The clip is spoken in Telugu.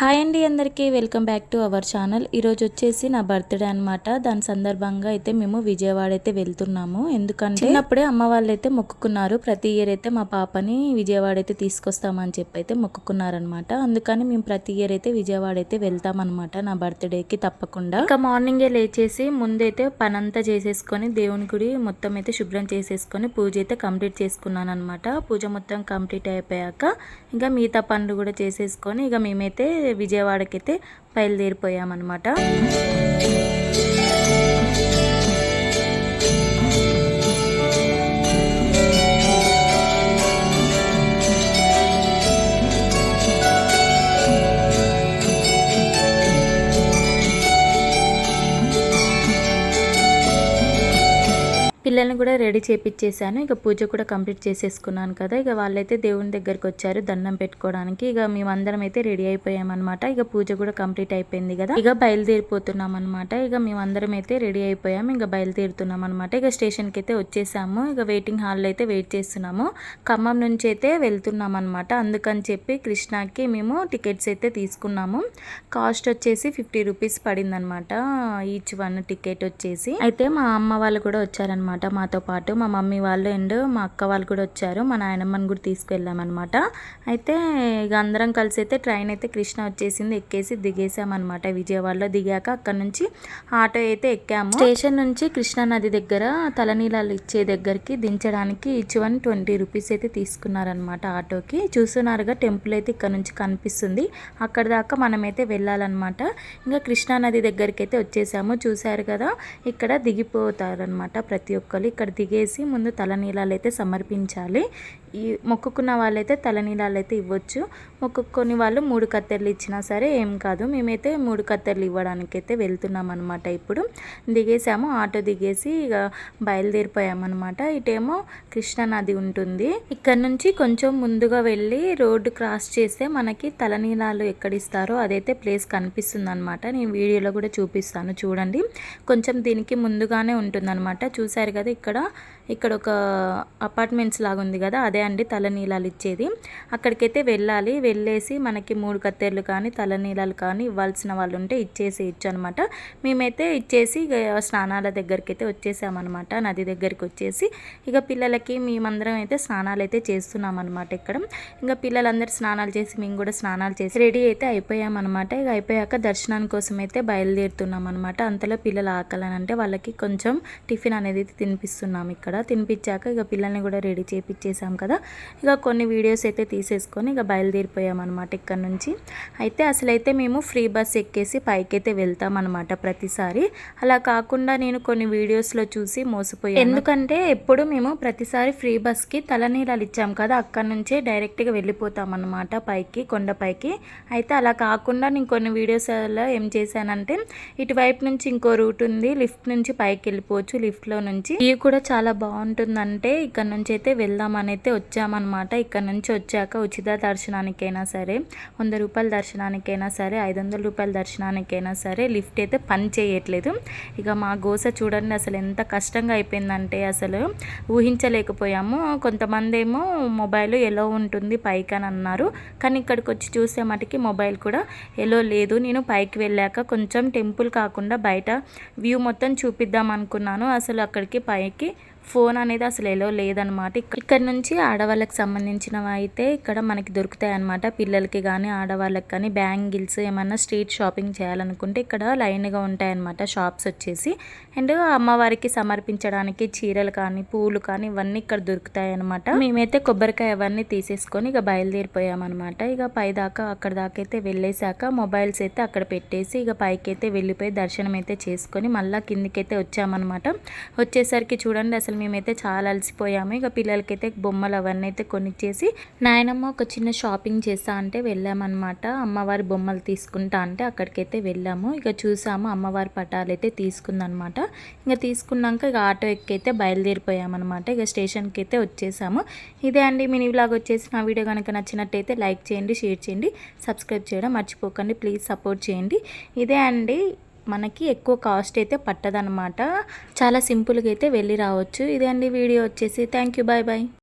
హాయ్ అండి అందరికీ. Welcome back to our channel. ఈరోజు వచ్చేసి నా బర్త్డే అనమాట దాని సందర్భంగా అయితే మేము విజయవాడ అయితే వెళ్తున్నాము. ఎందుకంటే అప్పుడే అమ్మ వాళ్ళు అయితే మొక్కుకున్నారు. ప్రతి ఇయర్ అయితే మా పాపని విజయవాడ అయితే తీసుకొస్తామని చెప్పి అయితే మొక్కుకున్నారనమాట అందుకని మేము ప్రతి ఇయర్ అయితే విజయవాడ అయితే వెళ్తామన్నమాట నా బర్త్డేకి తప్పకుండా. ఇంకా మార్నింగే లేచేసి ముందైతే పనంతా చేసేసుకొని దేవుని గుడి మొత్తం అయితే శుభ్రం చేసేసుకొని పూజ అయితే కంప్లీట్ చేసుకున్నాను అనమాట పూజ మొత్తం కంప్లీట్ అయిపోయాక ఇంకా మిగతా పనులు కూడా చేసేసుకొని ఇక మేమైతే విజయవాడకైతే బయలుదేరిపోయామన్నమాట. పిల్లల్ని కూడా రెడీ చేపించేసాను ఇక పూజ కూడా కంప్లీట్ చేసేసుకున్నాను కదా. ఇక వాళ్ళైతే దేవుని దగ్గరికి వచ్చారు దండం పెట్టుకోవడానికి. ఇక మేమందరం అయితే రెడీ అయిపోయామన్నమాట. ఇక పూజ కూడా కంప్లీట్ అయిపోయింది కదా. ఇక బయలుదేరిపోతున్నాం అనమాట ఇక మేమందరం అయితే రెడీ అయిపోయాం. ఇక బయలుదేరుతున్నాం అనమాట ఇక స్టేషన్కి అయితే వచ్చేసాము. ఇక వెయిటింగ్ హాల్లో అయితే వెయిట్ చేస్తున్నాము. ఖమ్మం నుంచి అయితే వెళ్తున్నాం అనమాట అందుకని చెప్పి కృష్ణాకి మేము టికెట్స్ అయితే తీసుకున్నాము. కాస్ట్ వచ్చేసి ఫిఫ్టీ రూపీస్ పడిందనమాట ఈచ్ వన్ టికెట్ వచ్చేసి. అయితే మా అమ్మ వాళ్ళు కూడా వచ్చారనమాట అనమాట మాతో పాటు. మా మమ్మీ వాళ్ళు అండ్ మా అక్క వాళ్ళు కూడా వచ్చారు. మా నాయనమ్మని కూడా తీసుకెళ్ళామన్నమాట అయితే ఇక అందరం కలిసి అయితే ట్రైన్ అయితే కృష్ణ వచ్చేసింది ఎక్కేసి దిగేసామన్నమాట విజయవాడలో దిగాక అక్కడ నుంచి ఆటో అయితే ఎక్కాము. స్టేషన్ నుంచి కృష్ణా నది దగ్గర తలనీలాలు ఇచ్చే దగ్గరికి దించడానికి ఈచ్ వన్ ట్వంటీ రూపీస్ అయితే తీసుకున్నారనమాట ఆటోకి. చూస్తున్నారుగా టెంపుల్ అయితే ఇక్కడ నుంచి కనిపిస్తుంది. అక్కడ దాకా మనమైతే వెళ్ళాలన్నమాట. ఇంకా కృష్ణా నది దగ్గరికి అయితే వచ్చేసాము. చూశారు కదా ఇక్కడ దిగిపోతారనమాట ప్రతి మొక్కలు ఇక్కడ దిగేసి ముందు తలనీలాలు అయితే సమర్పించాలి. ఈ మొక్కుకున్న వాళ్ళైతే తలనీలాలు అయితే ఇవ్వచ్చు. మొక్కుకొని వాళ్ళు మూడు కత్తెరలు ఇచ్చినా సరే ఏం కాదు. మేమైతే మూడు కత్తెర్లు ఇవ్వడానికి అయితే వెళ్తున్నాం అనమాట ఇప్పుడు. దిగేసాము ఆటో దిగేసి ఇక బయలుదేరిపోయామన్నమాట. ఇటేమో కృష్ణానది ఉంటుంది. ఇక్కడ నుంచి కొంచెం ముందుగా వెళ్ళి రోడ్డు క్రాస్ చేస్తే మనకి తలనీలాలు ఎక్కడిస్తారో అదైతే ప్లేస్ కనిపిస్తుంది అనమాట నేను వీడియోలో కూడా చూపిస్తాను చూడండి. కొంచెం దీనికి ముందుగానే ఉంటుందన్నమాట. చూసారు కదా ఇక్కడ. ఇక్కడ ఒక అపార్ట్మెంట్స్ లాగా ఉంది కదా అదే అండి తలనీలాలు ఇచ్చేది. అక్కడికైతే వెళ్ళాలి. వెళ్ళేసి మనకి మూడు కత్తెర్లు కానీ తలనీలాలు కానీ ఇవ్వాల్సిన వాళ్ళు ఉంటే ఇచ్చేసి ఇచ్చు అనమాట మేమైతే ఇచ్చేసి స్నానాల దగ్గరికి అయితే వచ్చేసామన్నమాట. నది దగ్గరికి వచ్చేసి ఇక పిల్లలకి మేమందరం అయితే స్నానాలు అయితే చేస్తున్నాం అనమాట ఇక్కడ. ఇంకా పిల్లలందరూ స్నానాలు చేసి మేము కూడా స్నానాలు చేసి రెడీ అయితే అయిపోయామన్నమాట. ఇక అయిపోయాక దర్శనం కోసం అయితే బయలుదేరుతున్నాం అనమాట అంతలో పిల్లలు ఆకలని అంటే వాళ్ళకి కొంచెం టిఫిన్ అనేది తినిపిస్తున్నాం ఇక్కడ. తినిపించాక ఇక పిల్లల్ని కూడా రెడీ చేపించేసాం కదా. ఇక కొన్ని వీడియోస్ అయితే తీసేసుకొని ఇక బయలుదేరిపోయామన్నమాట ఇక్కడ నుంచి. అయితే అసలైతే మేము ఫ్రీ బస్ ఎక్కేసి పైకైతే వెళ్తామన్నమాట ప్రతిసారి. అలా కాకుండా నేను కొన్ని వీడియోస్లో చూసి మోసపోయాను. ఎందుకంటే ఎప్పుడు మేము ప్రతిసారి ఫ్రీ బస్కి తలనీలాలు ఇచ్చాం కదా. అక్కడ నుంచే డైరెక్ట్గా వెళ్ళిపోతామన్నమాట పైకి కొండపైకి అయితే అలా కాకుండా నేను కొన్ని వీడియోస్లో ఏం చేశానంటే ఇటువైపు నుంచి ఇంకో రూట్ ఉంది. లిఫ్ట్ నుంచి పైకి వెళ్ళిపోవచ్చు. లిఫ్ట్లో నుంచి ఇవి కూడా చాలా బాగుంటుందంటే ఇక్కడ నుంచి అయితే వెళ్దామని అయితే వచ్చామన్నమాట. ఇక్కడ నుంచి వచ్చాక ఉచిత దర్శనానికైనా సరే వంద రూపాయల దర్శనానికైనా సరే ఐదు వందల రూపాయల దర్శనానికైనా సరే లిఫ్ట్ అయితే పని చేయట్లేదు. ఇక మా గోస చూడండి అసలు ఎంత కష్టంగా అయిపోయిందంటే అసలు ఊహించలేకపోయాము. కొంతమంది ఏమో మొబైల్ ఎలా ఉంటుంది పైకి అని అన్నారు కానీ ఇక్కడికి వచ్చి చూసే మటుకి మొబైల్ కూడా ఎలో లేదు. నేను పైకి వెళ్ళాక కొంచెం టెంపుల్ కాకుండా బయట వ్యూ మొత్తం చూపిద్దాం అనుకున్నాను అసలు అక్కడికి పైకి ఫోన్ అనేది అసలు ఎలా లేదనమాట ఇక్కడ నుంచి ఆడవాళ్ళకి సంబంధించినవి అయితే ఇక్కడ మనకి దొరుకుతాయి అనమాట పిల్లలకి కానీ ఆడవాళ్ళకి కానీ బ్యాంగిల్స్ ఏమన్నా స్ట్రీట్ షాపింగ్ చేయాలనుకుంటే ఇక్కడ లైన్గా ఉంటాయన్నమాట షాప్స్ వచ్చేసి. అండ్ అమ్మవారికి సమర్పించడానికి చీరలు కానీ పూలు కానీ ఇవన్నీ ఇక్కడ దొరుకుతాయి అనమాట మేమైతే కొబ్బరికాయ అవన్నీ తీసేసుకొని ఇక బయలుదేరిపోయామన్నమాట. ఇక పై దాకా అక్కడ దాకా అయితే వెళ్ళేశాక మొబైల్స్ అయితే అక్కడ పెట్టేసి ఇక పైకి అయితే వెళ్ళిపోయి దర్శనం అయితే చేసుకొని మళ్ళీ కిందికైతే వచ్చామన్నమాట. వచ్చేసరికి చూడండి అసలు మేమైతే చాలా అలసిపోయాము. ఇక పిల్లలకైతే బొమ్మలు అవన్నీ అయితే కొనిచ్చేసి నాయనమ్మ ఒక చిన్న షాపింగ్ చేస్తా అంటే వెళ్ళామన్నమాట. అమ్మవారి బొమ్మలు తీసుకుంటా అంటే అక్కడికైతే వెళ్ళాము. ఇక చూసాము అమ్మవారి పటాలు అయితే తీసుకుందనమాట ఇంకా తీసుకున్నాక ఇక ఆటో ఎక్కైతే బయలుదేరిపోయామన్నమాట. ఇక స్టేషన్కి అయితే వచ్చేసాము. ఇదే అండి మినీ వ్లాగ్ వచ్చేసి. నా వీడియో కనుక నచ్చినట్టయితే లైక్ చేయండి షేర్ చేయండి సబ్స్క్రైబ్ చేయడం మర్చిపోకండి. ప్లీజ్ సపోర్ట్ చేయండి. ఇదే అండి మనకి ఎక్కువ కాస్ట్ అయితే పట్టదనమాట చాలా సింపుల్గా అయితే వెళ్ళి రావచ్చు. ఇదే అండి వీడియో వచ్చేసి. Thank you bye bye